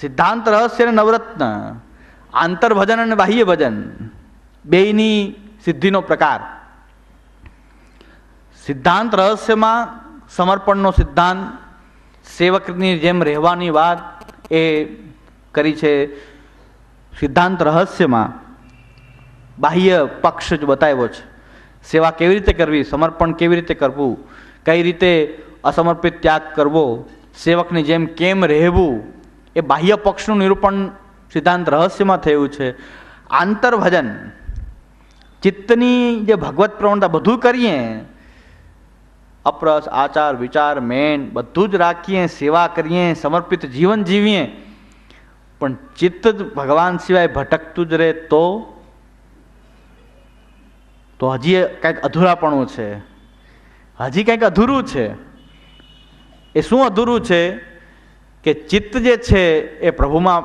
સિદ્ધાંત રહસ્ય અને નવરત્ન આંતર ભજન અને બાહ્ય ભજન બેયની સિદ્ધિનો પ્રકાર. સિદ્ધાંત રહસ્યમાં સમર્પણનો સિદ્ધાંત, સેવકની જેમ રહેવાની વાત એ કરી છે. સિદ્ધાંત રહસ્યમાં બાહ્ય પક્ષ જ બતાવ્યો છે. સેવા કેવી રીતે કરવી, સમર્પણ કેવી રીતે કરવું, કઈ રીતે અસમર્પિત ત્યાગ કરવો, સેવકની જેમ કેમ રહેવું એ બાહ્ય પક્ષનું નિરૂપણ સિદ્ધાંત રહસ્યમાં થયું છે. આંતરભજન, ચિત્તની જે ભગવત પ્રવણતા બધું કરીએ, અપરસ, આચાર, વિચાર, મેન, બધું જ રાખીએ, સેવા કરીએ, સમર્પિત જીવન જીવીએ. પણ ચિત્ત ભગવાન સિવાય ભટકતું જ રહે તો? તો હજી કંઈક અધૂરાપણું છે. હજી કંઈક અધૂરું છે. એ શું અધૂરું છે? કે ચિત્ત જે છે એ પ્રભુમાં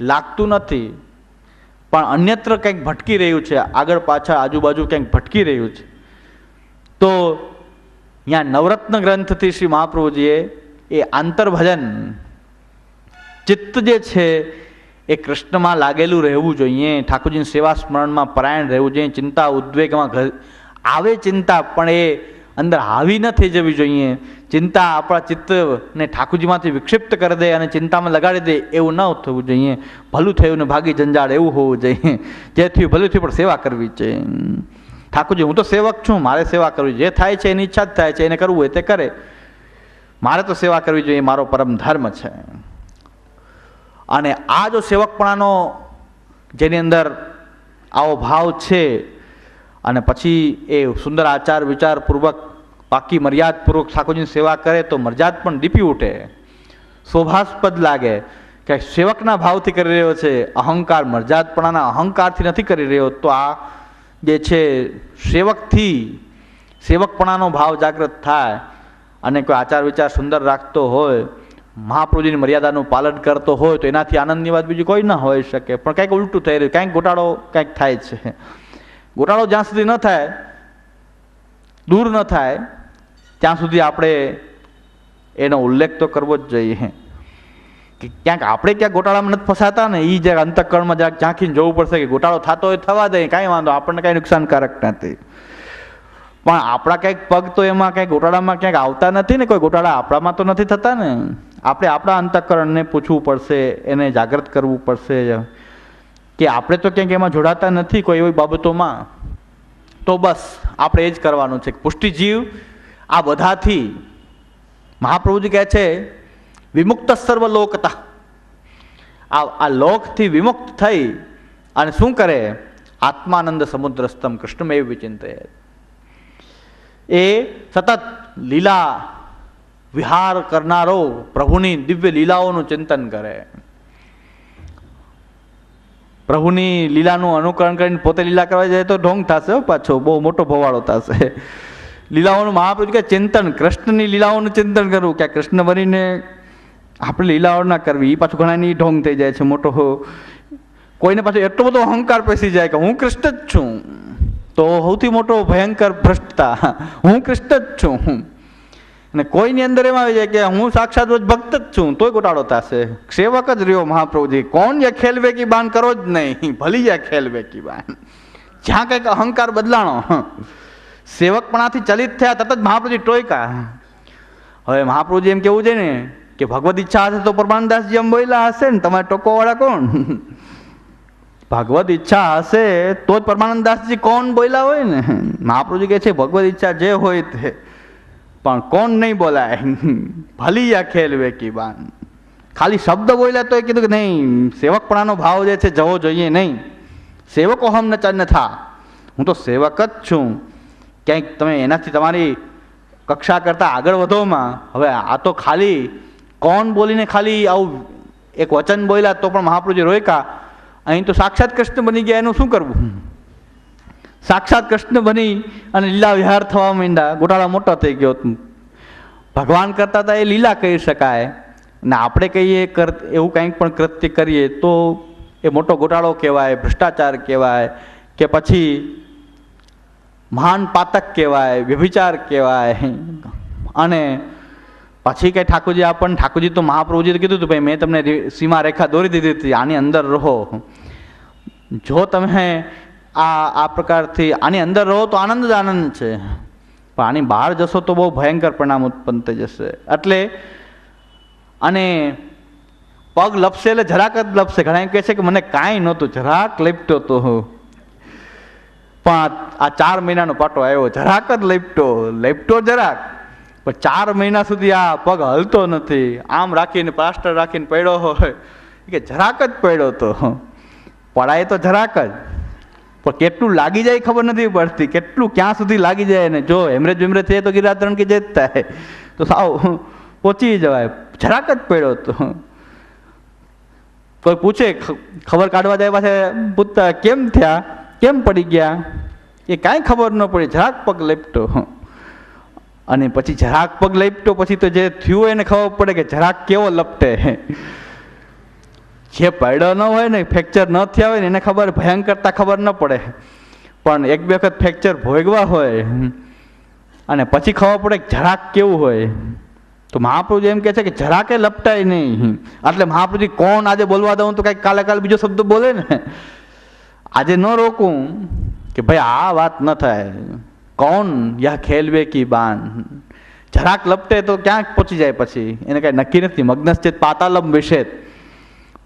લાગતું નથી, પણ અન્યત્ર કંઈક ભટકી રહ્યું છે, આગળ પાછળ આજુબાજુ કંઈક ભટકી રહ્યું છે. તો ત્યાં નવરત્ન ગ્રંથથી શ્રી મહાપ્રભુજીએ એ આંતરભજન, ચિત્ત જે છે એ કૃષ્ણમાં લાગેલું રહેવું જોઈએ, ઠાકોરજીની સેવા સ્મરણમાં પરાયણ રહેવું જોઈએ, ચિંતા ઉદ્વેગમાં આવે ચિંતા, પણ એ અંદર હાવી ન થઈ જવી જોઈએ. ચિંતા આપણા ચિત્તને ઠાકુરજીમાંથી વિક્ષિપ્ત કરી દે અને ચિંતામાં લગાડી દે એવું ન થવું જોઈએ. ભલું થયું ને ભાગી જંજાળ એવું હોવું જોઈએ. જે થયું ભલું થયું પણ સેવા કરવી છે. ઠાકોરજી, હું તો સેવક છું, મારે સેવા કરવી જે થાય છે એની ઈચ્છા જ થાય છે, એને કરવું હોય તે કરે. મારે તો સેવા કરવી જોઈએ મારો પરમ ધર્મ છે. અને આ જો સેવકપણાનો જેની અંદર આવો ભાવ છે અને પછી એ સુંદર આચાર, વિચારપૂર્વક બાકી મર્યાદપૂર્વક ઠાકોરજીની સેવા કરે તો મર્યાદ પણ દીપી ઉઠે. શોભાસ્પદ લાગે કે સેવકના ભાવથી કરી રહ્યો છે, અહંકાર મર્યાદપણાના અહંકારથી નથી કરી રહ્યો, તો આ જે છે સેવકથી, સેવકપણાનો ભાવ જાગૃત થાય અને કોઈ આચાર, વિચાર સુંદર રાખતો હોય, મહાપ્રભુજીની મર્યાદાનું પાલન કરતો હોય, તો એનાથી આનંદની વાત બીજી કોઈ ન હોઈ શકે. પણ કંઈક ઉલટું થઈ રહ્યું કંઈક ગોટાળો કંઈક થાય છે. ગોટાળો જ્યાં સુધી ન થાય, દૂર ન થાય, ત્યાં સુધી આપણે એનો ઉલ્લેખ તો કરવો જ જોઈએ. કે ક્યાંક આપણે ક્યાંક ગોટાળામાં નથી ફસાતા ને એ જે અંતઃકરણમાં જરાક ઝાંખીને જોવું પડશે કે ગોટાળો થતો હોય થવા દે, કાંઈ વાંધો આપણને કાંઈ નુકસાનકારક નથી. પણ આપણા કંઈક પગ તો એમાં કંઈક ગોટાળામાં ક્યાંક આવતા નથી ને, કોઈ ગોટાળા આપણામાં તો નથી થતા ને. આપણે આપણા અંતઃકરણને પૂછવું પડશે, એને જાગૃત કરવું પડશે. કે આપણે તો ક્યાંક એમાં જોડાતા નથી કોઈ એવી બાબતોમાં. તો બસ, આપણે એ જ કરવાનું છે. પુષ્ટિજીવ આ બધાથી મહાપ્રભુજી કહે છે, વિમુક્ત સર્વ લોકતા આ આ લોકથી વિમુક્ત થઈ અને શું કરે? આત્માનંદ સમુદ્રસ્તમ કૃષ્ણમેવ વિચિંતય એ સતત લીલા વિહાર કરનારો પ્રભુની દિવ્ય લીલાઓનું ચિંતન કરે. પ્રભુની લીલાનું અનુકરણ કરીને પોતે લીલા કરવા જાય તો ઢોંગ થશે પાછો. બહુ મોટો ભવાળો થશે. લીલાઓનું મહાપ્રભુ કે ચિંતન, કૃષ્ણની લીલાઓનું ચિંતન કરવું કે કૃષ્ણ બનીને આપણે લીલાઓ ના કરવી. એ પાછું ઘણાની ઢોંગ થઈ જાય છે, મોટો કોઈને પાછો એટલો બધો અહંકાર પેસી જાય કે, હું કૃષ્ણ જ છું. તો સૌથી મોટો ભયંકર ભ્રષ્ટતા. હું કૃષ્ણ જ છું. અને કોઈની અંદર એમાં આવી જાય કે હું સાક્ષાત રોજ ભક્ત જ છું, તોય ગોટાળો થશે. સેવક જ રહ્યો મહાપ્રભુજી. કોણ જે ખેલવે કી બાન કરો જ નહીં. ભલી જાય ખેલવે કી બાન. જ્યાં કંઈક અહંકાર બદલાણો. સેવકપણાથી ચલિત થયા તરત જ મહાપ્રભુજી ટોયકા. હવે મહાપ્રભુજી એમ કેવું છે ને, કે ભગવદ ઈચ્છા હશે તો પરમાનદાસજી એમ બોલ્યા હશે ને, તમારે ટોકોવાળા કોણ? ભગવદ ઈચ્છા હશે તો જ પરમાનંદાસજી કોણ બોલ્યા હોય ને? મહાપ્રભુજી કહે છે, ભગવદ ઈચ્છા જે હોય તે પણ કોણ નહીં બોલાય? ભલી યા ખેલ વેકી બાન. ખાલી શબ્દ બોલ્યા તો એ કીધું કે નહીં, સેવકપણાનો ભાવ જે છે જવો જોઈએ નહીં. સેવકો હમ ન થા. હું તો સેવક જ છું. ક્યાંક તમે એનાથી તમારી કક્ષા કરતાં આગળ વધોમાં હવે આ તો ખાલી કોણ બોલીને ખાલી આવું એક વચન બોલ્યા તો પણ મહાપ્રભુજી રોયકા. અહીં તો સાક્ષાત કૃષ્ણ બની ગયા, એનું શું કરવું? સાક્ષાત કૃષ્ણ બની અને લીલા વિહાર થવા માંડ્યા. ગોટાળા મોટો થઈ ગયો ભગવાન કરતા હતા એ લીલા કહી શકાય. ને આપણે કહીએ કર, એવું કંઈક પણ કૃત્ય કરીએ તો એ મોટો ગોટાળો કહેવાય, ભ્રષ્ટાચાર કહેવાય, કે પછી મહાન પાતક કહેવાય, વ્યભિચાર કહેવાય. અને પછી કંઈ ઠાકોરજી, આપણને ઠાકોરજી તો મહાપ્રભુજી તો કીધું હતું, ભાઈ, મેં તમને સીમા રેખા દોરી દીધી હતી, આની અંદર રહો. જો તમે આ આ પ્રકારથી આની અંદર રહો તો આનંદ જ આનંદ છે. પણ આની બહાર જશો તો બહુ ભયંકર પરિણામ ઉત્પન્ન થઈ જશે. એટલે, અને પગ લપસે એટલે જરાક જ લપસે. ઘણા એમ કહે છે કે મને કાંઈ નહોતું, જરાક લપટ્યો તો હું. પણ આ ચાર મહિનાનો પાટો આવ્યો, જરાક જ લેપટો લેપટો જરાક. પણ ચાર મહિના સુધી આ પગ હલતો નથી. આમ રાખીને, પ્લાસ્ટર રાખીને પડ્યો હોય. કે જરાક જ પડ્યો તો પડાય તો જરાક જ. પણ કેટલું લાગી જાય ખબર નથી પડતી. કેટલું ક્યાં સુધી લાગી જાય ને જો હેમરેજ બેમરેજ થયે તો ગિરાધરણ કે જત તો સાવ પહોંચી જવાય. જરાક જ પડ્યો તો. કોઈ પૂછે ખબર કાઢવા જાય પાસે પૂછતા, કેમ થયા? કેમ પડી ગયા? એ કાંઈ ખબર ન પડી. જરાક પગ લેપટો. અને પછી જરાક પગ લેપટો, પછી તો જે થયું એને ખબર પડે કે જરાક કેવો લપટે. જે પડ્યો ન હોય ને, ફ્રેક્ચર ન થયા હોય ને, એને ખબર, ભયંકરતા ખબર ન પડે. પણ એક બે વખત ફ્રેક્ચર ભોગવા હોય, અને પછી ખબર પડે કે જરાક કેવું હોય. તો મહાપ્રભુજી એમ કહે છે કે જરાકે લપટાય નહીં. એટલે મહાપ્રભુજી કોણ આજે બોલવા દઉં તો કાંઈક કાલે કાલે બીજો શબ્દ બોલે ને? આજે ન રોકું કે ભાઈ આ વાત ન થાય. કોણ યા ખેલવે કી બાન? જરાક લપટે તો ક્યાંક પહોંચી જાય પછી. એને કાંઈ નક્કી નથી. મગ્નશ્ચિત ચેત પાતાલમ વિશે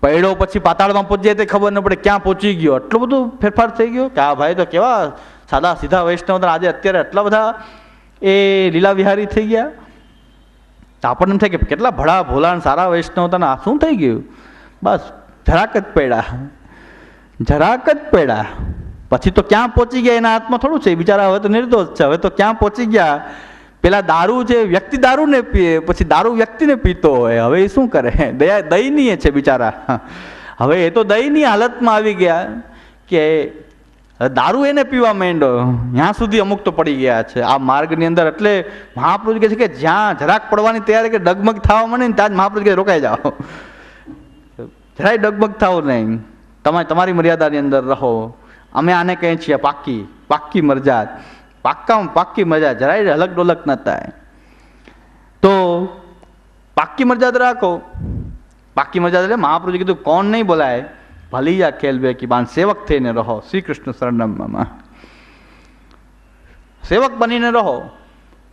પૈડો પછી પાતાળમાં પહોંચી જાય તે ખબર ન પડે ક્યાં પહોંચી ગયો. એટલો બધું ફેરફાર થઈ ગયો કે આ ભાઈ તો કેવા સાદા સીધા વૈષ્ણવ આજે અત્યારે એટલા બધા એ લીલા વિહારી થઈ ગયા. આપણને એમ થાય કે કેટલા ભડા ભોલાણ સારા વૈષ્ણવ તને આ શું થઈ ગયું? બસ જરાક જ પડ્યા જરાક જ પડ્યા પછી તો ક્યાં પહોંચી ગયા એના હાથમાં થોડું છે? બિચારા હવે તો નિર્દોષ છે. હવે તો ક્યાં પહોંચી ગયા? પેલા દારૂ જે વ્યક્તિ દારૂ ને પીએ, પછી દારૂ વ્યક્તિને પીતો હોય, હવે એ શું કરે? દયા, દયનીય છે બિચારા. હવે એ તો દયની હાલતમાં આવી ગયા કે દારૂ એને પીવા માંડ્યો. ત્યાં સુધી અમુક તો પડી ગયા છે. આ માર્ગની અંદર એટલે મહાપુરુષ કહે છે કે જ્યાં જરાક પડવાની તૈયારી કે ડગમગ થવા મને ત્યાં જ મહાપુરુષ કે રોકાઈ જાઓ. જરાય ડગમગ થાવ નહીં. તમે તમારી મર્યાદાની અંદર રહો. અમે આને કહીએ છીએ પાકી પાકી મરજાદ પાક્કામાં પાક્કી મજા જરાય અલગ ડોલક ન થાય. તો પાક્કી મરજાદ રાખો. પાક્કી મરજાદ એટલે મહાપ્રભુજી કીધું, કોણ નહીં બોલાય ભલીયા ખેલ બે કી બાન, સેવક થઈને રહો શ્રી કૃષ્ણ શરણમમાં સેવક બનીને રહો,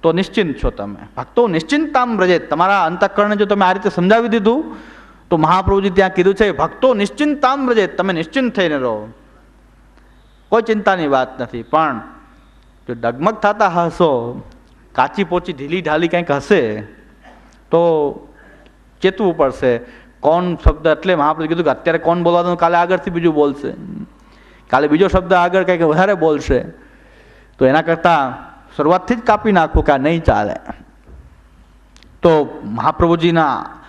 તો નિશ્ચિંત છો તમે. ભક્તો નિશ્ચિંતામ રજે તમારા અંતઃકરણને જો તમે આ રીતે સમજાવી દીધું, તો મહાપ્રભુજી ત્યાં કીધું છે, ભક્તો નિશ્ચિંતામ રજે તમે નિશ્ચિંત થઈને રહો. કોઈ ચિંતાની વાત નથી, પણ જો ડગમગ થતા હશો, કાચી પોચી ઢીલી ઢાલી કંઈક હશે, તો ચેતવું પડશે. કોણ શબ્દ એટલે મહાપ્રભુ કીધું કે અત્યારે કોણ બોલવા દઉં કાલે આગળથી બીજું બોલશે. કાલે બીજો શબ્દ આગળ કંઈક વધારે બોલશે. તો એના કરતાં શરૂઆતથી જ કાપી નાખવું કે નહીં ચાલે. તો મહાપ્રભુજીના,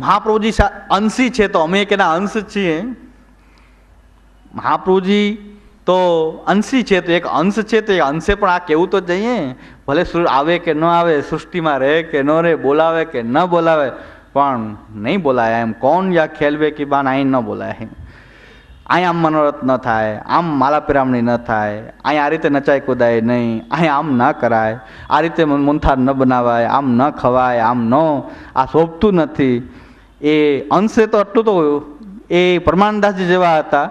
મહાપ્રભુજી અંશી છે તો અમે એક એના અંશ છીએ. મહાપ્રભુજી તો અંશી છે, તો એક અંશ છે, તો એ અંશે પણ આ કેવું તો જઈએ? ભલે આવે કે ન આવે, સૃષ્ટિમાં રહે કે ન રહે, બોલાવે કે ન બોલાવે, પણ નહીં બોલાય એમ. કોણ યા ખેલવે કે બાન અહીં ન બોલાય અહીં આમ મનોરથ ન થાય, આમ માલા પિરામણી ન થાય અહીં આ રીતે નચાય કુદાય નહીં અહીં આમ ન કરાય, આ રીતે મૂંથાર ન બનાવાય, આમ ન ખવાય, આમ ન, આ શોભતું નથી. એ અંશે તો આટલું તો એ પરમાનદાસજી જેવા હતા.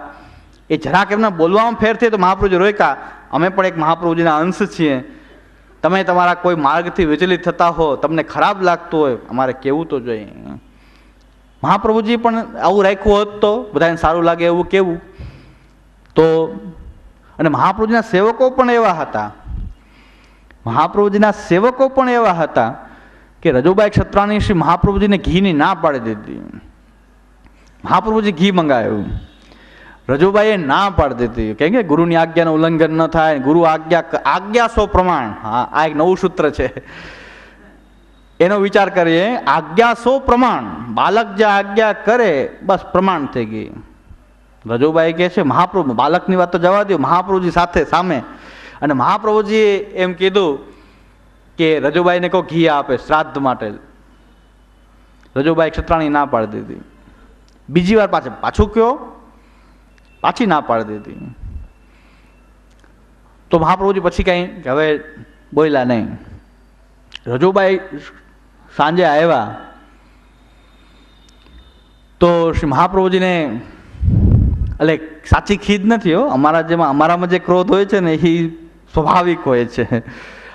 એ જરાક એમના બોલવામાં ફેર થઈ તો મહાપ્રભુજી રોક્યા અમે પણ એક મહાપ્રભુજીના અંશ છીએ. તમે તમારા કોઈ માર્ગથી વિચલિત થતા હો, તમને ખરાબ લાગતું હોય, અમારે કેવું તો જોઈએ? મહાપ્રભુજી પણ આવું રાખ્યું હોત તો બધાને સારું લાગે એવું કેવું. તો અને મહાપ્રભુજીના સેવકો પણ એવા હતા. મહાપ્રભુજીના સેવકો પણ એવા હતા કે રજુબાઈ ક્ષત્રાની શ્રી મહાપ્રભુજીને ઘીની ના પાડી દીધી. મહાપ્રભુજી ઘી મંગાવ્યું. રજુબાઈએ ના પાડી દીધી. કેમ કે ગુરુની આજ્ઞાનું ઉલ્લંઘન ન થાય, ગુરુ આજ્ઞા આજ્ઞા સો પ્રમાણ. હા, આ એક નવું સૂત્ર છે. એનો વિચાર કરીએ આજ્ઞા સો પ્રમાણ. બાલક જે આજ્ઞા કરે, બસ પ્રમાણ થઈ ગઈ. રજુભાઈ કહે છે, મહાપ્રભુ, બાલકની વાત તો જવા દો મહાપ્રભુજી સાથે, સામે. અને મહાપ્રભુજીએ એમ કીધું કે રજુબાઈને કહો ઘી આપે, શ્રાદ્ધ માટે. રજુબાઈ ક્ષત્રાણી ના પાડી દીધી. બીજી વાર પાછું પાછું કયો? પાછી ના પાડી દીધી. તો મહાપ્રભુજી પછી કંઈ હવે બોલ્યા નહીં. રજુબાઈ સાંજે આવ્યા. તો શ્રી મહાપ્રભુજીને, એટલે સાચી ખીજ નથી હો, અમારા જેમાં, અમારામાં જે ક્રોધ હોય છે ને, એ સ્વાભાવિક હોય છે.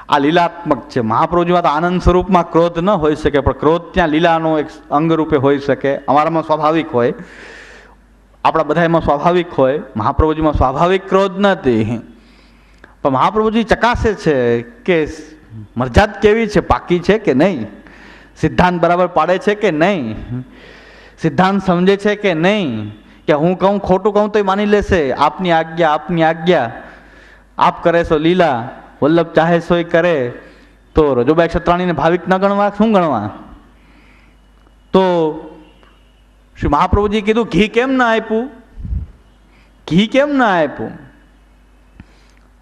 આ લીલાત્મક છે. મહાપ્રભુજીમાં તો આનંદ સ્વરૂપમાં ક્રોધ ન હોઈ શકે, પણ ક્રોધ ત્યાં લીલાનો એક અંગ રૂપે હોઈ શકે. અમારામાં સ્વાભાવિક હોય. આપણા બધા એમાં સ્વાભાવિક હોય, મહાપ્રભુજીમાં સ્વાભાવિક ક્રોધ નથી પણ મહાપ્રભુજી ચકાસે છે કે મરજાત કેવી છે, પાકી છે કે નહીં? સિદ્ધાંત બરાબર પાડે છે કે નહીં? સિદ્ધાંત સમજે છે કે નહીં? કે હું કહું, ખોટું કહું તો એ માની લેશે. આપની આજ્ઞા આપની આજ્ઞા. આપ કરે છો લીલા, વલ્લભ ચાહે સો એ કરે. તો રજુભાઈ ક્ષત્રાણીને ભાવિક ન ગણવા? શું ગણવા? તો શ્રી મહાપ્રભુજી કીધું ઘી કેમ ના આપ્યું? ઘી કેમ ના આપ્યું?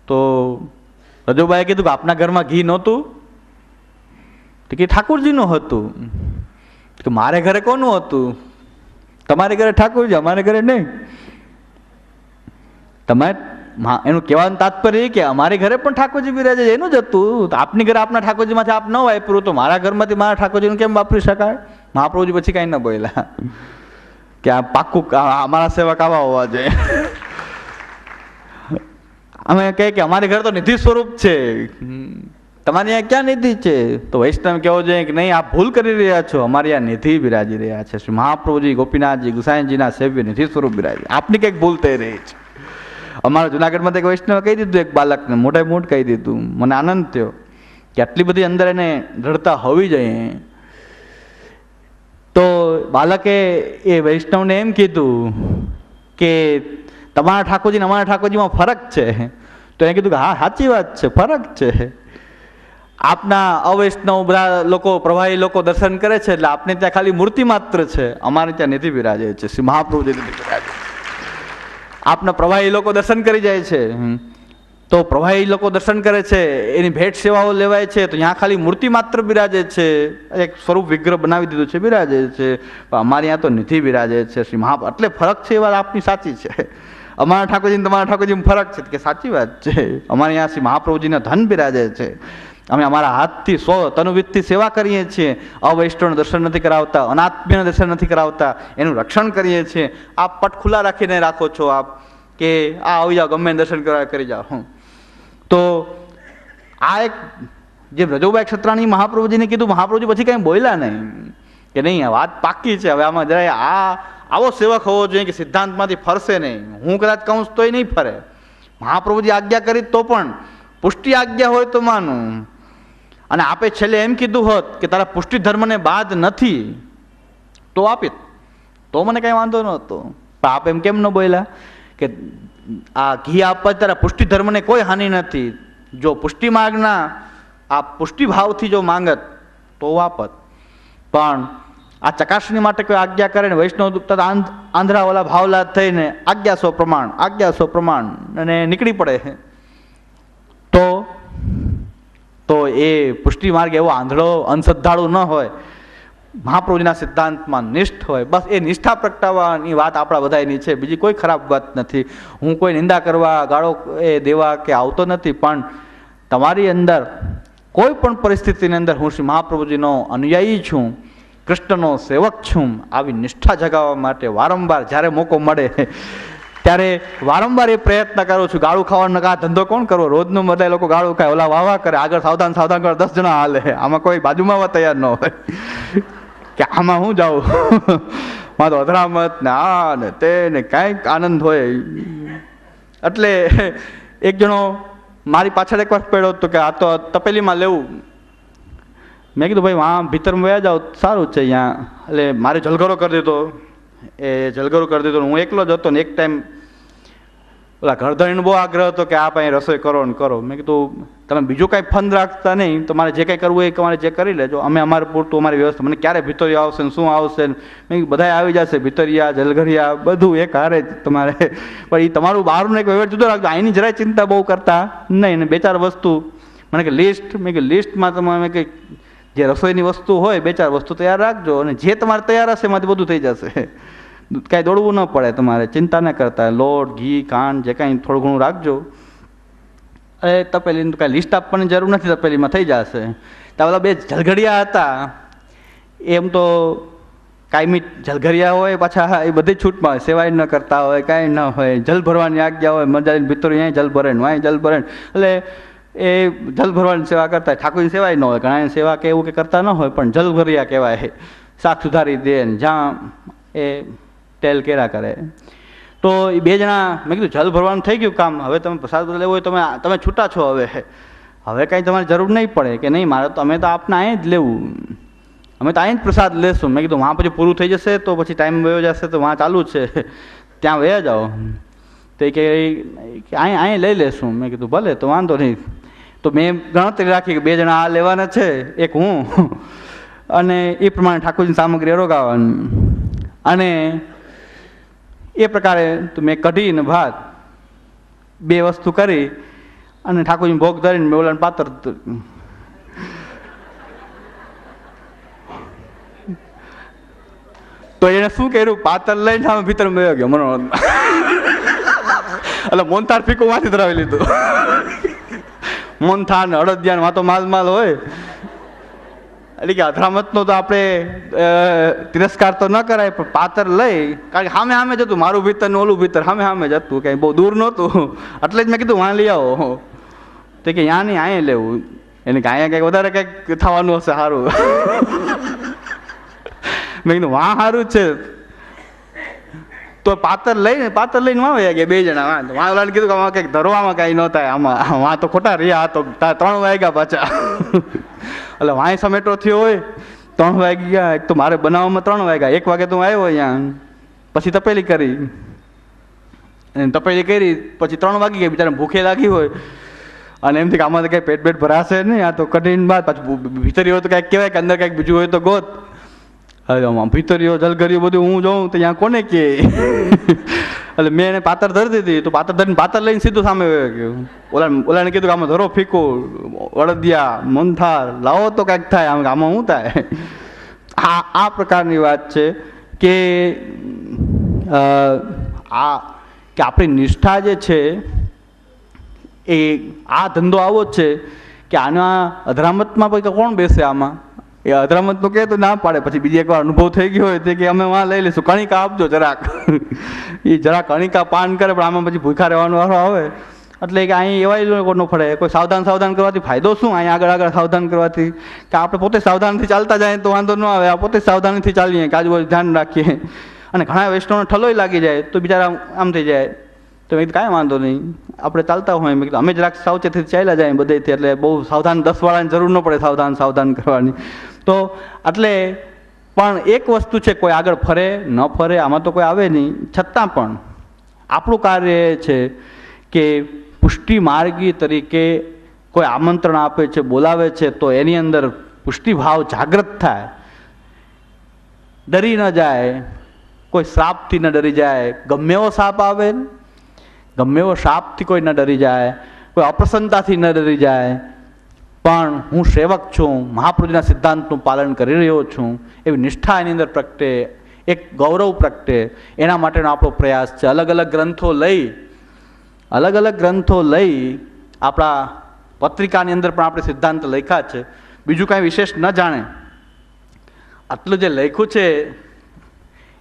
તો રજોબાઈએ કીધું કે આપના ઘરમાં ઘી નહોતું. તો કે ઠાકુરજીનું હતું. કે મારે ઘરે કોનું હતું? તમારે ઘરે ઠાકુરજી અમારે ઘરે નહીં. તમે એનું કહેવાનું તાત્પર્ય કે અમારે ઘરે પણ ઠાકોરજી બિરાજે છે, એનું જ હતું. તો આપની ઘરે આપના ઠાકોરજીમાંથી આપ ન વાપરું તો મારા ઘરમાંથી મારા ઠાકોરજીનું કેમ વાપરી શકાય? મહાપ્રભુજી પછી કાંઈ ન બોલ્યા. કે આ પાક્કું અમારા સેવક આવા હોવા જોઈએ. અમે કહે કે અમારે ઘર તો નિધિ સ્વરૂપ છે. તમારી અહીંયા ક્યાં નિધિ છે? તો વૈષ્ણવ કહેવો જોઈએ કે નહીં, આ ભૂલ કરી રહ્યા છો. અમારી આ નિધિ બિરાજી રહ્યા છે. શ્રી મહાપ્રભુજી, ગોપીનાથજી ગુસાઈજીના સેવ્ય નિધિ સ્વરૂપ બિરાજી. આપની કંઈક ભૂલ થઈ રહી છે. અમારા જુનાગઢમાં એક વૈષ્ણવે કહી દીધું, એક બાળકને મોઢે મોઢ કહી દીધું. મને આનંદ થયો કે આટલી બધી અંદર એને દ્રઢતા હોવી જોઈએ. તો બાલકે એ વૈષ્ણવને એમ કીધું કે તમારા ઠાકોરજી અમારા ઠાકોરજીમાં ફરક છે. તો એને કીધું કે હા, સાચી વાત છે, ફરક છે. આપના અવૈષ્ણવ બધા લોકો પ્રવાહી લોકો દર્શન કરે છે એટલે આપને ત્યાં ખાલી મૂર્તિ માત્ર છે. અમારે ત્યાં નિધિ બિરાજે છે. શ્રી મહાપ્રભુજી નિધિ બિરાજે આપના પ્રવાહી લોકો દર્શન કરી જાય છે. તો પ્રવાહી લોકો દર્શન કરે છે, એની ભેટ સેવાઓ લેવાય છે, તો ત્યાં ખાલી મૂર્તિ માત્ર બિરાજે છે, એક સ્વરૂપ વિગ્રહ બનાવી દીધું છે, બિરાજે છે અમારે ત્યાં તો નિધિ બિરાજે છે, શ્રી મહા એટલે ફરક છે એ વાત આપની સાચી છે. અમારા ઠાકોરજીને તમારા ઠાકોરજીમાં ફરક છે કે સાચી વાત છે. અમારે ત્યાં શ્રી મહાપ્રભુજીના ધન બિરાજે છે. અમે અમારા હાથથી સ્વ તનુવિધથી સેવા કરીએ છીએ, અવૈષ્ણવને દર્શન નથી કરાવતા, અનાત્મીયને દર્શન નથી કરાવતા, એનું રક્ષણ કરીએ છીએ. આપ પટ ખુલ્લા રાખીને રાખો છો આપ, કે આ આવી જાઓ, ગમે દર્શન કરવા કરી જાઓ. હું તો આ એક જે રજોબાઈ ક્ષત્રાણી મહાપ્રભુજીને કીધું, મહાપ્રભુજી પછી કંઈ બોલ્યા નહીં. કે નહીં વાત પાકી છે. હવે આમાં જરાય આ આવો સેવક હોવો જોઈએ કે સિદ્ધાંતમાંથી ફરશે નહીં. હું કદાચ કહું તોય નહીં ફરે. મહાપ્રભુજી આજ્ઞા કરી તો પણ પુષ્ટિ આજ્ઞા હોય તો માનું. અને આપે છેલ્લે એમ કીધું હોત કે તારા પુષ્ટિ ધર્મને બાદ નથી, તો આપીત. તો મને કાંઈ વાંધો નહોતો. પણ આપ એમ કેમ ન બોલ્યા કે આ ઘી આપવા ત્યારે પુષ્ટિ ધર્મને કોઈ હાનિ નથી. જો પુષ્ટિ માગના, આ પુષ્ટિ ભાવથી જો માંગત, તો વાપત. પણ આ ચકાસણી માટે કોઈ આજ્ઞા કરે ને વૈષ્ણવ તથા આંધ આંધ્રાવાલા ભાવલા થઈને આજ્ઞા સો પ્રમાણ, આજ્ઞા સો પ્રમાણ અને નીકળી પડે તો તો એ પુષ્ટિ માર્ગ એવો આંધળો, અંધશ્રદ્ધાળુ ન હોય. મહાપ્રભુજીના સિદ્ધાંતમાં નિષ્ઠ હોય, બસ એ નિષ્ઠા પ્રગટાવવાની વાત આપણા બધાની છે. બીજી કોઈ ખરાબ વાત નથી. હું કોઈ નિંદા કરવા ગાળો એ દેવા કે આવતો નથી, પણ તમારી અંદર કોઈ પણ પરિસ્થિતિની અંદર હું શ્રી મહાપ્રભુજીનો અનુયાયી છું, કૃષ્ણનો સેવક છું, આવી નિષ્ઠા જગાવવા માટે વારંવાર જ્યારે મોકો મળે ત્યારે વારંવાર એ પ્રયત્ન કરું છું. ગાળું ખાવાનો આ ધંધો કોણ કરવો? રોજનું બધા લોકો ગાળું ખાય, ઓલા વાહ કરે, આગળ સાવધાન સાવધાન કરે, દસ જણા હાલે. આમાં કોઈ બાજુમાં તૈયાર ન હોય. કે આમાં હું જાઉં? માં તો અધરામત ને આ ને તે ને કાંઈક આનંદ હોય. એટલે એક જણો મારી પાછળ એક વાર પડ્યો હતો કે આ તો તપેલીમાં લેવું. મેં કીધું, ભાઈ, વાં ભીતરમાં વયા જાઓ, સારું છે અહીંયા. એટલે મારે જલગરો કરી દીધો. એ જલગરો કરી દીધો હું એકલો જ હતો ને એક ટાઈમ ઓલા ઘરધણીનો બહુ આગ્રહ હતો કે આપ અહીં રસોઈ કરો ને કરો. મેં કીધું, તમે બીજું કાંઈ ફંદ રાખતા નહીં તમારે જે કાંઈ કરવું એ તમારે જે કરી લેજો. અમે અમારે પૂરતું અમારી વ્યવસ્થા, મને ક્યારે ભીતરિયા આવશે ને શું આવશે ને? મેં બધા આવી જશે, ભીતરિયા, જલઘરિયા, બધું એક હારે જ તમારે. પણ એ તમારું બહારનું એક વ્યવહાર જુદો રાખજો. અહીંની જરાય ચિંતા બહુ કરતા નહીં. ને બે ચાર વસ્તુ, મને કે લિસ્ટ મેં કે લિસ્ટમાં તમે કંઈક, જે રસોઈની વસ્તુ હોય, બે ચાર વસ્તુ તૈયાર રાખજો અને જે તમારે તૈયાર હશે એમાંથી બધું થઈ જશે. કાંઈ દોડવું ન પડે તમારે, ચિંતા ન કરતા. લોટ, ઘી, ખાંડ, જે કાંઈ થોડું ઘણું રાખજો. અરે, તપેલીનું કાંઈ લિસ્ટ આપવાની જરૂર નથી, તપેલીમાં થઈ જશે. તો ઓલા બે જલઘડિયા હતા. એમ તો કાયમી જલઘરિયા હોય, પાછા એ બધી છૂટમાં સેવાય ન કરતા હોય, કાંઈ ન હોય. જલ ભરવાની આજ્ઞા હોય, મજા ભીતર અહીંયા જલ ભરે વાંય જલ ભરે એટલે એ જલ ભરવાની સેવા કરતા હોય. ઠાકોરની સેવાય ન હોય, ઘણા સેવા કે એવું કે કરતા ન હોય, પણ જલ ભર્યા કહેવાય. શાક સુધારી દે ને જ્યાં એ તેલ કેરા કરે. તો એ બે જણા મેં કીધું જલ ભરવાનું થઈ ગયું કામ. હવે તમે પ્રસાદ લેવો હોય તમે તમે છૂટા છો હવે. હવે કાંઈ તમારે જરૂર નહીં પડે કે નહીં? મારે તો, અમે તો આપને અહીં જ લેવું. અમે તો અહીં જ પ્રસાદ લેશું. મેં કીધું વાં પછી પૂરું થઈ જશે તો પછી ટાઈમ વયો જશે તો વાં ચાલુ છે. ત્યાં વયા જાઓ. તો એ કે અહીં અહીં લઈ લેશું. મેં કીધું, ભલે, તો વાંધો નહીં. તો મેં ગણતરી રાખી કે બે જણા આ લેવાના છે, એક હું. અને એ પ્રમાણે ઠાકોરજીની સામગ્રી અરોગાવાની. અને એ પ્રકારે મેં કઢીને ભાત બે વસ્તુ કરી અને ઠાકોરજી ભોગ ધરીને મેં પાત્ર તો એને શું કર્યું? પાતર લઈને સામે ભીતર મેળ્યો ગયો, મનો એટલે મોનથાર ફીકું માંથી ધરાવી લીધું. મોનથાર ને અડદિયા વાતો માલ માલ હોય. એટલે કે અધરામતનો તો આપણે તિરસ્કાર તો ન કરાય, પણ પાતર લઈ, કારણ કે સામે સામે જતું મારું ભીતર ને ઓલું ભીતર સામે સામે જતું ક્યાંય બહુ દૂર નહોતું. એટલે જ મેં કીધું વાં લઈ આવો. તો કે ત્યાં નહીં અહીંયા લેવું. એને કે અહીંયા કંઈક વધારે કંઈક થવાનું હશે સારું મેં કીધું વાં સારું છે. તો પાતર લઈને પાતર લઈને વાં વયા ગયા બે જણા વાં વાં ઓલાને કીધું કે, આમાં કંઈક ધરવામાં કાંઈ ન થાય, આમાં વાં તો ખોટા રહ્યા તા- ત્રણ વાગ્યા પાછા. એટલે વાંય સમેટો થયો હોય, ત્રણ વાગી ગયા એક તો મારે બનાવવામાં ત્રણ વાગ્યા, એક વાગે તો હું આવ્યો અહીંયા, પછી તપેલી કરી. અને તપેલી કરી, પછી ત્રણ વાગી ગયા બિચારા ભૂખે લાગી હોય. અને એમથી કે આમાં તો કંઈ પેટ પેટ ભરાશે નહીં, આ તો કઠિન બાદ પાછું ભીતરી હોય તો કાંઈક કહેવાય કે અંદર કાંઈક બીજું હોય તો ગોત. હવે ભીતરીઓ જલગરીઓ બધું હું જોઉં તો ત્યાં કોને કે એટલે મેં એને પાતર ધરી દીધી. તો પાતર ધરીને પાતર લઈને સીધું સામે ગયો. ઓલા ઓલાને કીધું કે આમાં ધરો ફીકું, અડદિયા મંથાર લાવો તો કાંઈક થાય. આમ આમાં શું થાય? આ આ પ્રકારની વાત છે કે આ કે આપણી નિષ્ઠા જે છે એ આ ધંધો આવો જ છે કે આના અધરામતમાં પછી કોણ બેસે આમાં? એ અધરામત તો કે તો ના પાડે. પછી બીજી એકવાર અનુભવ થઈ ગયો હોય તે કે અમે વાં લઈ લઈશું. કણિકા આપજો જરાક. એ જરાક કણિકા પાન કરે, પણ આમાં પછી ભૂખા રહેવાનો વારો આવે. એટલે કે અહીં એવાય લોકો ન ફરે. કોઈ સાવધાન સાવધાન કરવાથી ફાયદો શું? અહીં આગળ આગળ સાવધાન કરવાથી. કે આપણે પોતે સાવધાનથી ચાલતા જાય તો વાંધો ન આવે. આ પોતે સાવધાનીથી ચાલીએ. કે આજુબાજુ ધ્યાન રાખીએ. અને ઘણા વૈષ્ણવને ઠલોય લાગી જાય તો બિચારા આમ થઈ જાય. તો મેં કાંઈ વાંધો નહીં. આપણે ચાલતા હોય મેં કીધું, અમે જરાક સાવચેતી ચાલ્યા જાય બધેથી. એટલે બહુ સાવધાન, દસવાળાની જરૂર ન પડે સાવધાન સાવધાન કરવાની. તો એટલે પણ એક વસ્તુ છે, કોઈ આગળ ફરે, ન ફરે, આમાં તો કોઈ આવે નહીં. છતાં પણ આપણું કાર્ય એ છે કે પુષ્ટિ માર્ગી તરીકે કોઈ આમંત્રણ આપે છે, બોલાવે છે, તો એની અંદર પુષ્ટિભાવ જાગૃત થાય. ડરી ન જાય. કોઈ શ્રાપથી ન ડરી જાય. ગમે એવો સાપ આવે ગમે એવો શાપથી કોઈ ન ડરી જાય, કોઈ અપ્રસન્નતાથી ન ડરી જાય, પણ હું સેવક છું મહાપ્રભુના સિદ્ધાંતનું પાલન કરી રહ્યો છું, એવી નિષ્ઠા એની અંદર પ્રગટે, એક ગૌરવ પ્રગટે, એના માટેનો આપણો પ્રયાસ છે. અલગ અલગ ગ્રંથો લઈ, અલગ અલગ ગ્રંથો લઈ, આપણા પત્રિકાની અંદર પણ આપણે સિદ્ધાંત લખ્યા છે. બીજું કાંઈ વિશેષ ન જાણે. આટલું જે લખ્યું છે,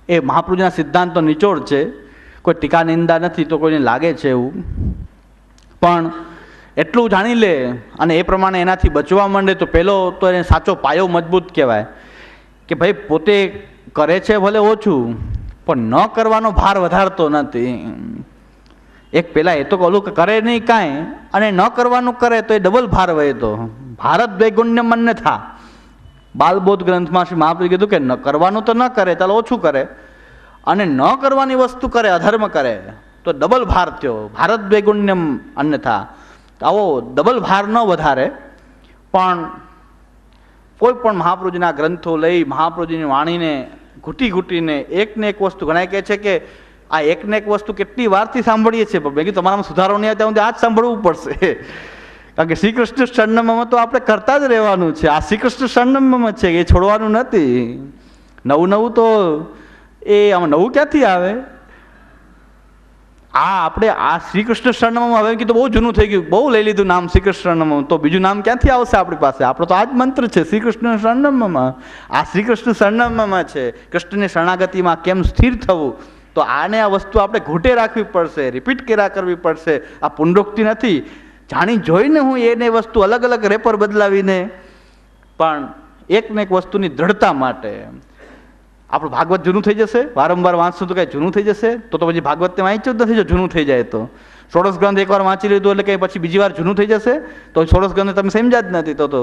એ મહાપ્રભુના સિદ્ધાંતનો નિચોડ છે. કોઈ ટીકા નિંદા નથી તો કોઈને લાગે છે એવું? પણ એટલું જાણી લે અને એ પ્રમાણે એનાથી બચવા માંડે તો પહેલો તો એને સાચો પાયો મજબૂત કહેવાય કે ભાઈ પોતે કરે છે ભલે ઓછું, પણ ન કરવાનો ભાર વધારતો નથી. એક પહેલાં એ તો ઓલું કરે નહીં કાંઈ અને ન કરવાનું કરે તો એ ડબલ ભાર વહેતો. ભારત વૈગુણ્ય મન્ય થા બાલબોધ ગ્રંથમાં શ્રી મહાપ્રભુ કીધું કે ન કરવાનું તો ન કરે, ચાલો ઓછું કરે. અને ન કરવાની વસ્તુ કરે, અધર્મ કરે, તો ડબલ ભાર થયો. ભારત વૈગુણ્યમ અન્યથા. આવો ડબલ ભાર ન વધારે, પણ કોઈ પણ મહાપ્રભુજીના ગ્રંથો લઈ મહાપ્રભુજીની વાણીને ઘૂંટી ઘૂંટીને એકને એક વસ્તુ ઘણા કહે છે કે આ એકને એક વસ્તુ કેટલી વારથી સાંભળીએ છીએ, પણ મેં તમારામાં સુધારો નહીં ત્યાં સુધી આ જ સાંભળવું પડશે. કારણ કે શ્રી કૃષ્ણ શરણમમાં તો આપણે કરતા જ રહેવાનું છે. આ શ્રી કૃષ્ણ શરણમમાં છે, એ છોડવાનું નથી. નવું નવું તો એ આમાં નવું ક્યાંથી આવે? આ આપણે આ શ્રી કૃષ્ણ શરણમાં આવે કીધું, બહુ જૂનું થઈ ગયું, બહુ લઈ લીધું નામ શ્રી કૃષ્ણ શરણમ. તો બીજું નામ ક્યાંથી આવશે આપણી પાસે? આપણો તો આ જ મંત્ર છે શ્રી કૃષ્ણ શરણમમાં આ શ્રી કૃષ્ણ શરણમમાં છે. કૃષ્ણની શરણાગતિમાં કેમ સ્થિર થવું? તો આને આ વસ્તુ આપણે ઘૂંટે રાખવી પડશે રિપીટ કર્યા કરવી પડશે. આ પુનરોક્તિ નથી. જાણી જોઈને હું એને વસ્તુ અલગ અલગ રેપર બદલાવીને, પણ એક ને એક વસ્તુની દ્રઢતા માટે આપણું ભાગવત જૂનું થઈ જશે, વારંવાર વાંચશું તો કાંઈ જૂનું થઈ જશે, તો તો પછી ભાગવતને વાંચ્યું જ નથી, જો જૂનું થઈ જાય તો. ષોડશ ગ્રંથ એકવાર વાંચી લીધું એટલે કે પછી બીજી વાર જૂનું થઈ જશે, તો ષોડશ ગ્રંથ તમે સમજ્યા જ નથી, તો તો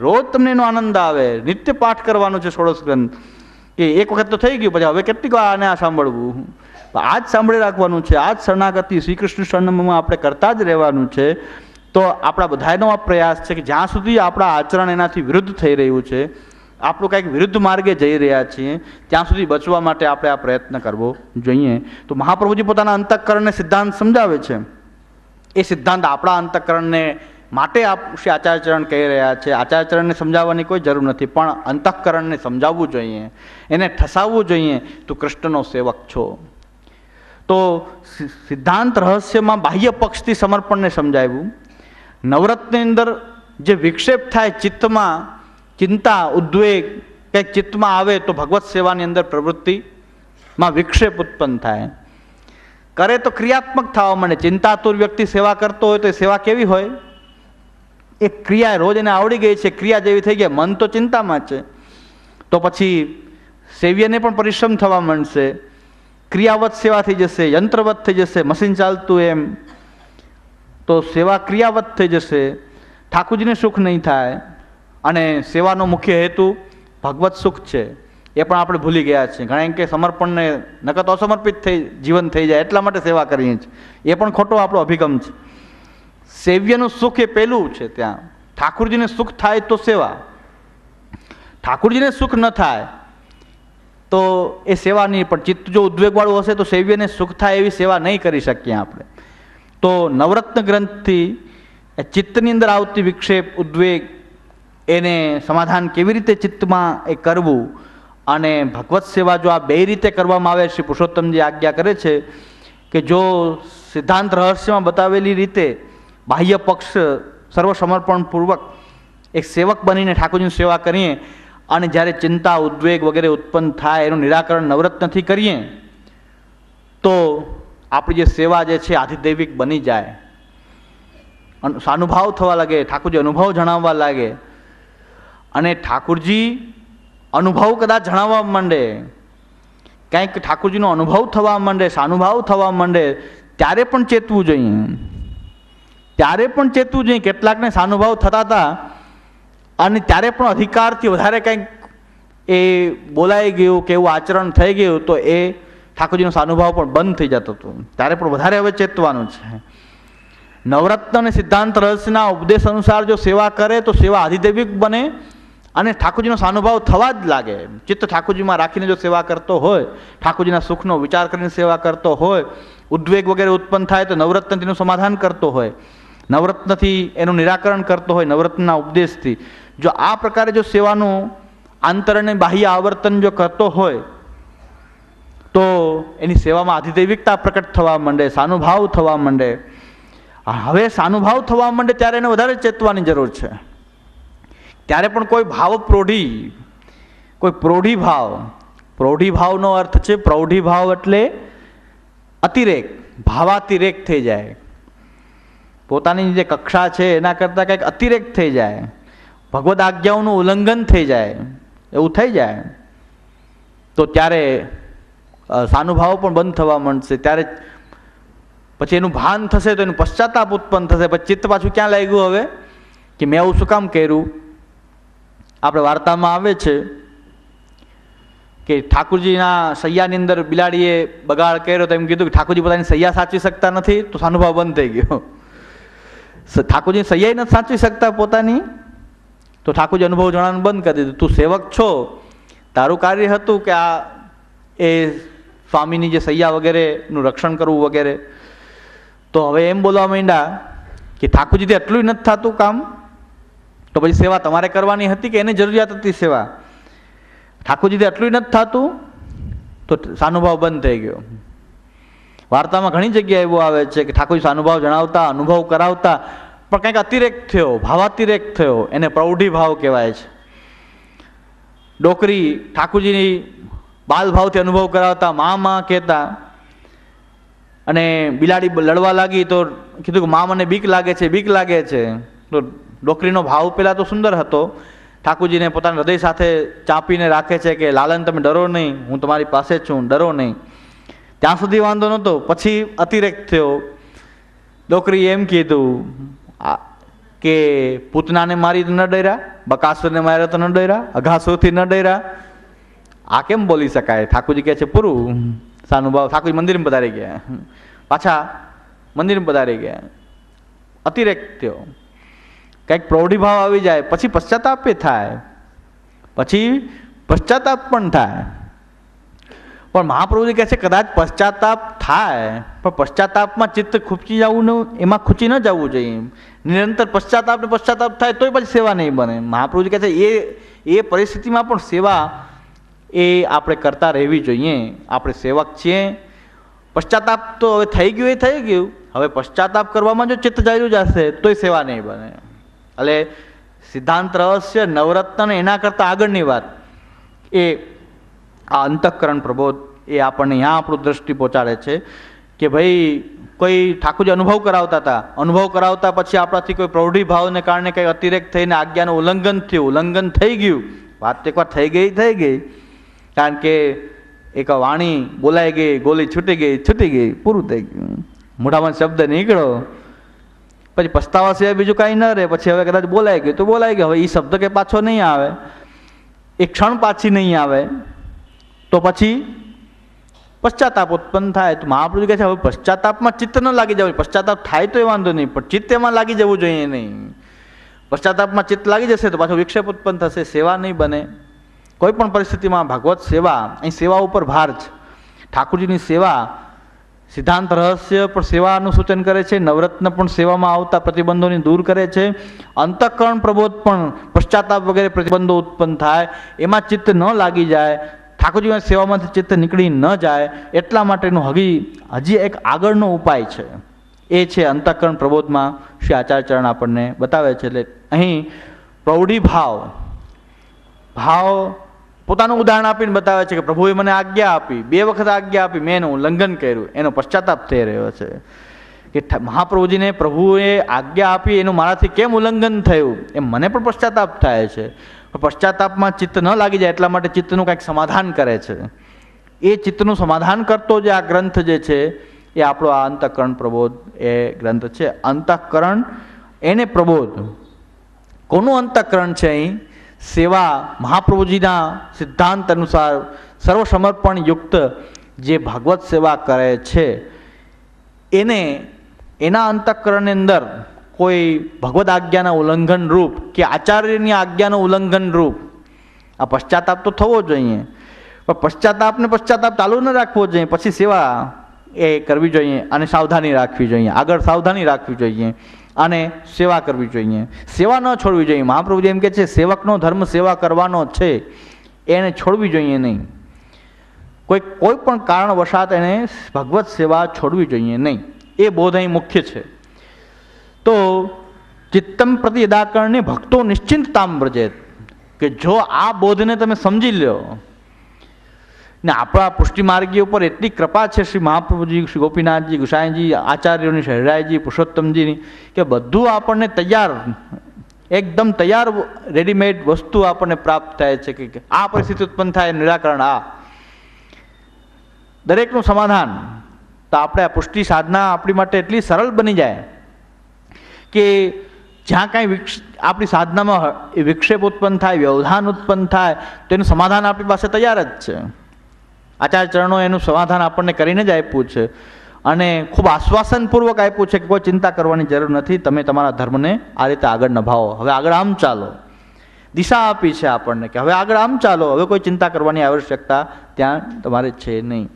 રોજ તમને એનો આનંદ આવે. નિત્ય પાઠ કરવાનો છે ષોડશ ગ્રંથ. કે એક વખત તો થઈ ગયું, પછી હવે કેટલીક વાર આને આ સાંભળવું. આ જ સાંભળી રાખવાનું છે, આ જ શરણાગતિ શ્રી કૃષ્ણ શરણમાં આપણે કરતા જ રહેવાનું છે. તો આપણા બધાનો આ પ્રયાસ છે કે જ્યાં સુધી આપણા આચરણ એનાથી વિરુદ્ધ થઈ રહ્યું છે આપણું કંઈક વિરુદ્ધ માર્ગે જઈ રહ્યા છીએ, ત્યાં સુધી બચવા માટે આપણે આ પ્રયત્ન કરવો જોઈએ. તો મહાપ્રભુજી પોતાના અંતઃકરણને સિદ્ધાંત સમજાવે છે. એ સિદ્ધાંત આપણા અંતઃકરણને માટે આપ શ્રી આચાર્યચરણ કહી રહ્યા છે. આચાર્યચરણને સમજાવવાની કોઈ જરૂર નથી, પણ અંતઃકરણને સમજાવવું જોઈએ. એને ઠસાવવું જોઈએ. તું કૃષ્ણનો સેવક છો. તો સિદ્ધાંત રહસ્યમાં બાહ્ય પક્ષથી સમર્પણને સમજાવ્યું. નવરત્નની અંદર જે વિક્ષેપ થાય ચિત્તમાં ચિંતા, ઉદ્વેગ કંઈક ચિત્તમાં આવે તો ભગવત સેવાની અંદર પ્રવૃત્તિમાં વિક્ષેપ ઉત્પન્ન થાય. કરે તો ક્રિયાત્મક થવા માંડે ચિંતાતુર વ્યક્તિ સેવા કરતો હોય તો એ સેવા કેવી હોય? એ ક્રિયા રોજ એને આવડી ગઈ છે. ક્રિયા જેવી થઈ ગઈ. મન તો ચિંતામાં છે. તો પછી સેવ્યને પણ પરિશ્રમ થવા માંડશે. ક્રિયાવત સેવા થઈ જશે. યંત્રવત થઈ જશે. મશીન ચાલતું એમ. તો સેવા ક્રિયાવત થઈ જશે. ઠાકુરજીને સુખ નહીં થાય. અને સેવાનો મુખ્ય હેતુ ભગવત સુખ છે. એ પણ આપણે ભૂલી ગયા છીએ. કારણ કે સમર્પણને નકત અસમર્પિત થઈ, જીવન થઈ જાય, એટલા માટે સેવા કરીએ છીએ. એ પણ ખોટો આપણો અભિગમ છે. સેવ્યનું સુખ એ પહેલું છે ત્યાં. ઠાકુરજીને સુખ થાય તો સેવા. ઠાકુરજીને સુખ ન થાય તો એ સેવા નહીં, પણ ચિત્ત જો ઉદ્વેગવાળું હશે તો સેવ્યને સુખ થાય એવી સેવા નહીં કરી શકીએ આપણે. તો નવરત્ન ગ્રંથથી ચિત્તની અંદર આવતી વિક્ષેપ, ઉદ્વેગ એને સમાધાન કેવી રીતે ચિત્તમાં એ કરવું અને ભગવત સેવા જો આ બે રીતે કરવામાં આવે, શ્રી પુરુષોત્તમજી આજ્ઞા કરે છે કે જો સિદ્ધાંત રહસ્યમાં બતાવેલી રીતે બાહ્ય પક્ષ સર્વસમર્પણપૂર્વક એક સેવક બનીને ઠાકોરજીની સેવા કરીએ અને જ્યારે ચિંતા, ઉદ્વેગ વગેરે ઉત્પન્ન થાય, એનું નિરાકરણ નવરત્નથી કરીએ, તો આપણી જે સેવા જે છે આધિદૈવિક બની જાય. સાનુભાવ થવા લાગે, ઠાકોરજી અનુભવ જણાવવા લાગે અને ઠાકુરજી અનુભવ કદાચ જણાવવા માંડે, કંઈક ઠાકુરજીનો અનુભવ થવા માંડે, સાનુભાવ થવા માંડે, ત્યારે પણ ચેતવું જોઈએ. ત્યારે પણ ચેતવું જોઈએ, કેટલાકને સાનુભાવ થતા હતા, અને ત્યારે પણ અધિકારથી વધારે કંઈક એ બોલાઈ ગયું કે એવું આચરણ થઈ ગયું, તો એ ઠાકોરજીનો સાનુભાવ પણ બંધ થઈ જતો હતો. ત્યારે પણ વધારે હવે ચેતવાનું છે. નવરત્ન અને સિદ્ધાંત રહસ્યના ઉપદેશ અનુસાર જો સેવા કરે, તો સેવા આધિદૈવિક બને અને ઠાકોરજીનો સાનુભાવ થવા જ લાગે. ચિત્ત ઠાકોરજીમાં રાખીને જો સેવા કરતો હોય, ઠાકોરજીના સુખનો વિચાર કરીને સેવા કરતો હોય, ઉદ્વેગ વગેરે ઉત્પન્ન થાય તો નવરત્ન તેનું સમાધાન કરતો હોય. નવરત્નથી એનું નિરાકરણ કરતો હોય નવરત્નના ઉપદેશથી. જો આ પ્રકારે જો સેવાનું આંતર અને બાહ્ય આવર્તન જો કરતો હોય, તો એની સેવામાં આધિદૈવિકતા પ્રકટ થવા માંડે, સાનુભાવ થવા માંડે. હવે સાનુભાવ થવા માંડે ત્યારે એને વધારે ચેતવાની જરૂર છે. ત્યારે પણ કોઈ ભાવ પ્રૌઢી, કોઈ પ્રૌઢી ભાવ, પ્રૌઢી ભાવનો અર્થ છે પ્રૌઢી ભાવ એટલે અતિરેક, ભાવાતિરેક થઈ જાય. પોતાની જે કક્ષા છે એના કરતાં કંઈક અતિરેક થઈ જાય. ભગવદ આજ્ઞાઓનું ઉલ્લંઘન થઈ જાય. એવું થઈ જાય. તો ત્યારે સાનુભાવ પણ બંધ થવા માંડશે. ત્યારે પછી એનું ભાન થશે તો એનું પશ્ચાતાપ ઉત્પન્ન થશે. પછી ચિત્ત પાછું ક્યાં લાગ્યું હવે? કે મેં આવું શું કામ કર્યું? આપણે વાર્તામાં આવે છે કે ઠાકુરજીના સૈયાની અંદર બિલાડીએ બગાડ કર્યો તો એમ કીધું કે ઠાકુરજી પોતાની સૈયા સાચવી શકતા નથી, તો સાનુભાવ બંધ થઈ ગયો. ઠાકોરજી સૈયાઈ નથી સાચવી શકતા પોતાની, તો ઠાકુરજી અનુભવ જણાવવાનું બંધ કરી દીધું. તું સેવક છો. તારું કાર્ય હતું કે આ એ સ્વામીની જે સૈયા વગેરેનું રક્ષણ કરવું વગેરે. તો હવે એમ બોલવા માંડ્યા કે ઠાકુરજીથી એટલું નથી થતું કામ. તો પછી સેવા તમારે કરવાની હતી કે એની જરૂરિયાત હતી સેવા? ઠાકોરજીથી એટલું નથી થતું, તો સાનુભાવ બંધ થઈ ગયો. વાર્તામાં ઘણી જગ્યાએ એવું આવે છે કે ઠાકોરજી સાનુભાવ જણાવતા, અનુભવ કરાવતા, પણ કંઈક અતિરેક થયો, ભાવાતિરેક થયો, એને પ્રૌઢી ભાવ કહેવાય છે. ડોકરી ઠાકોરજીની બાલભાવથી અનુભવ કરાવતા, મા મા કહેતા, અને બિલાડી લડવા લાગી તો કીધું કે મા મને બીક લાગે છે, બીક લાગે છે. તો ડોકરીનો ભાવ પહેલાં તો સુંદર હતો. ઠાકુરજીને પોતાના હૃદય સાથે ચાંપીને રાખે છે કે, લાલન, તમે ડરો નહીં, હું તમારી પાસે જ છું, ડરો નહીં. ત્યાં સુધી વાંધો નહોતો. પછી અતિરેક થયો. ડોકરી એમ કીધું કે પૂતનાને મારી ન ડર્યા, બકાસુરને માર્યા તો ન ડર્યા અઘાસુરથી ન ડર્યા. આ કેમ બોલી શકાય? ઠાકુરજી કહે છે, પૂરું, સાનુભાવ. ઠાકોરજી મંદિરમાં પધારી ગયા. પાછા મંદિરમાં પધારી ગયા. અતિરેક થયો. કંઈક પ્રૌઢિભાવ આવી જાય, પછી પશ્ચાતાપ થાય, પછી પશ્ચાતાપ પણ થાય. પણ મહાપ્રભુજી કહે છે, કદાચ પશ્ચાતાપ થાય, પણ પશ્ચાતાપમાં ચિત્ત ખૂંચી જવું ન, એમાં ખૂંચી ન જવું જોઈએ. નિરંતર પશ્ચાતાપ ને પશ્ચાતાપ થાય, તોય પછી સેવા નહીં બને. મહાપ્રભુજી કહે છે, એ એ પરિસ્થિતિમાં પણ સેવા એ આપણે કરતા રહેવી જોઈએ. આપણે સેવક છીએ. પશ્ચાતાપ તો હવે થઈ ગયું, એ થઈ ગયું. હવે પશ્ચાતાપ કરવામાં જો ચિત્ત ચાલ્યું જશે તોય સેવા નહીં બને. એટલે સિદ્ધાંત રહસ્ય નવરત્ન એના કરતાં આગળની વાત, એ આ અંતઃકરણ પ્રબોધ, એ આપણને અહીંયા આપણું દ્રષ્ટિ પહોંચાડે છે કે ભાઈ કોઈ ઠાકોરજી અનુભવ કરાવતા હતા. અનુભવ કરાવતા પછી આપણાથી કોઈ પ્રૌઢી ભાવને કારણે કંઈ અતિરેક થઈને આજ્ઞાનું ઉલ્લંઘન થયું, ઉલ્લંઘન થઈ ગયું. વાત એકવાર થઈ ગઈ થઈ ગઈ. કારણ કે એક વાણી બોલાઈ ગઈ, ગોલી છૂટી ગઈ છૂટી ગઈ, પૂરું થઈ ગયું. મોઢામાં શબ્દ નીકળ્યો. પછી પસ્તાવા સિવાય બીજું કાંઈ ન રહે. પછી હવે કદાચ બોલાઈ ગયું. તો બોલાઈ ગયું. હવે એ શબ્દ કે પાછો નહીં આવે. એ ક્ષણ પાછી નહીં આવે. તો પછી પશ્ચાતાપ ઉત્પન્ન થાય. તો મહાપ્રભુ કહે છે, હવે પશ્ચાતાપમાં ચિત્ત ન લાગી જવું પશ્ચાતાપ થાય તો એ વાંધો નહીં, પણ ચિત્ત એમાં લાગી જવું જોઈએ નહીં. પશ્ચાતાપમાં ચિત્ત લાગી જશે તો પાછો વિક્ષેપ ઉત્પન્ન થશે, સેવા નહીં બને. કોઈ પણ પરિસ્થિતિમાં ભાગવત સેવા, અહીં સેવા ઉપર ભાર છે. ઠાકુરજીની સેવા સિદ્ધાંત રહસ્ય પણ સેવાનું સૂચન કરે છે, નવરત્ન પણ સેવામાં આવતા પ્રતિબંધોની દૂર કરે છે. અંતઃકરણ પ્રબોધ પણ પશ્ચાતાપ વગેરે પ્રતિબંધો ઉત્પન્ન થાય. એમાં ચિત્ત ન લાગી જાય ઠાકોરજીના સેવામાંથી ચિત્ત નીકળી ન જાય, એટલા માટેનું હજી હજી એક આગળનો ઉપાય છે. એ છે અંતઃકરણ પ્રબોધમાં શ્રી આચાર્યચરણ આપણને બતાવે છે. એટલે અહીં પ્રૌઢી ભાવ ભાવ પોતાનું ઉદાહરણ આપીને બતાવે છે કે પ્રભુએ મને આજ્ઞા આપી, બે વખત આજ્ઞા આપી, મેં એનું ઉલ્લંઘન કર્યું, એનો પશ્ચાતાપ થઈ રહ્યો છે. કે મહાપ્રભુજીને પ્રભુએ આજ્ઞા આપી, એનું મારાથી કેમ ઉલ્લંઘન થયું? એમ મને પણ પશ્ચાતાપ થાય છે. પશ્ચાતાપમાં ચિત્ત ન લાગી જાય એટલા માટે ચિત્તનું કંઈક સમાધાન કરે છે. એ ચિત્તનું સમાધાન કરતો જે આ ગ્રંથ જે છે, એ આપણો આ અંતઃકરણ પ્રબોધ એ ગ્રંથ છે. અંતઃકરણ એને પ્રબોધ. કોનું અંતઃકરણ છે અહીં? સેવા મહાપ્રભુજીના સિદ્ધાંત અનુસાર સર્વસમર્પણ યુક્ત જે ભાગવત સેવા કરે છે, એને, એના અંતઃકરણની અંદર કોઈ ભગવદ આજ્ઞાના ઉલ્લંઘન રૂપ કે આચાર્યની આજ્ઞાનું ઉલ્લંઘન રૂપ, આ પશ્ચાતાપ તો થવો જોઈએ. પણ પશ્ચાતાપને પશ્ચાતાપ ચાલુ ન રાખવો જોઈએ, પછી સેવા એ કરવી જોઈએ અને સાવધાની રાખવી જોઈએ, આગળ સાવધાની રાખવી જોઈએ. અને સેવા કરવી જોઈએ. સેવા ન છોડવી જોઈએ. મહાપ્રભુજી એમ કે છે, સેવકનો ધર્મ સેવા કરવાનો છે. એને છોડવી જોઈએ નહીં. કોઈ કોઈ પણ કારણવશાત એને ભગવત સેવા છોડવી જોઈએ નહીં. એ બોધ અહીં મુખ્ય છે. તો ચિત્તમ પ્રતિ અદાકરણને ભક્તો નિશ્ચિંતતામ વ્રજેત. કે જો આ બોધને તમે સમજી લ્યો ને આપણા પુષ્ટિ માર્ગી ઉપર એટલી કૃપા છે શ્રી મહાપ્રભુજી, શ્રી ગોપીનાથજી, ગુસાઈજી, આચાર્યોની, શહેરાયજી, પુરુષોત્તમજીની કે બધું આપણને તૈયાર, એકદમ તૈયાર રેડીમેડ વસ્તુ આપણને પ્રાપ્ત થાય છે કે આ પરિસ્થિતિ ઉત્પન્ન થાય, નિરાકરણ, આ. દરેકનું સમાધાન. તો આપણે આ પુષ્ટિ સાધના આપણી માટે એટલી સરળ બની જાય કે જ્યાં કાંઈ વિક્ષ આપણી સાધનામાં વિક્ષેપ ઉત્પન્ન થાય, વ્યવધાન ઉત્પન્ન થાય, તો એનું સમાધાન આપણી પાસે તૈયાર જ છે. આચાર્ય ચરણો એનું સમાધાન આપણને કરીને જ આપ્યું છે. અને ખૂબ આશ્વાસનપૂર્વક આપ્યું છે કે કોઈ ચિંતા કરવાની જરૂર નથી, તમે તમારા ધર્મને આ રીતે આગળ નભાવો. હવે આગળ આમ ચાલો. દિશા આપી છે આપણને કે હવે આગળ આમ ચાલો. હવે કોઈ ચિંતા કરવાની આવશ્યકતા ત્યાં તમારે છે નહીં.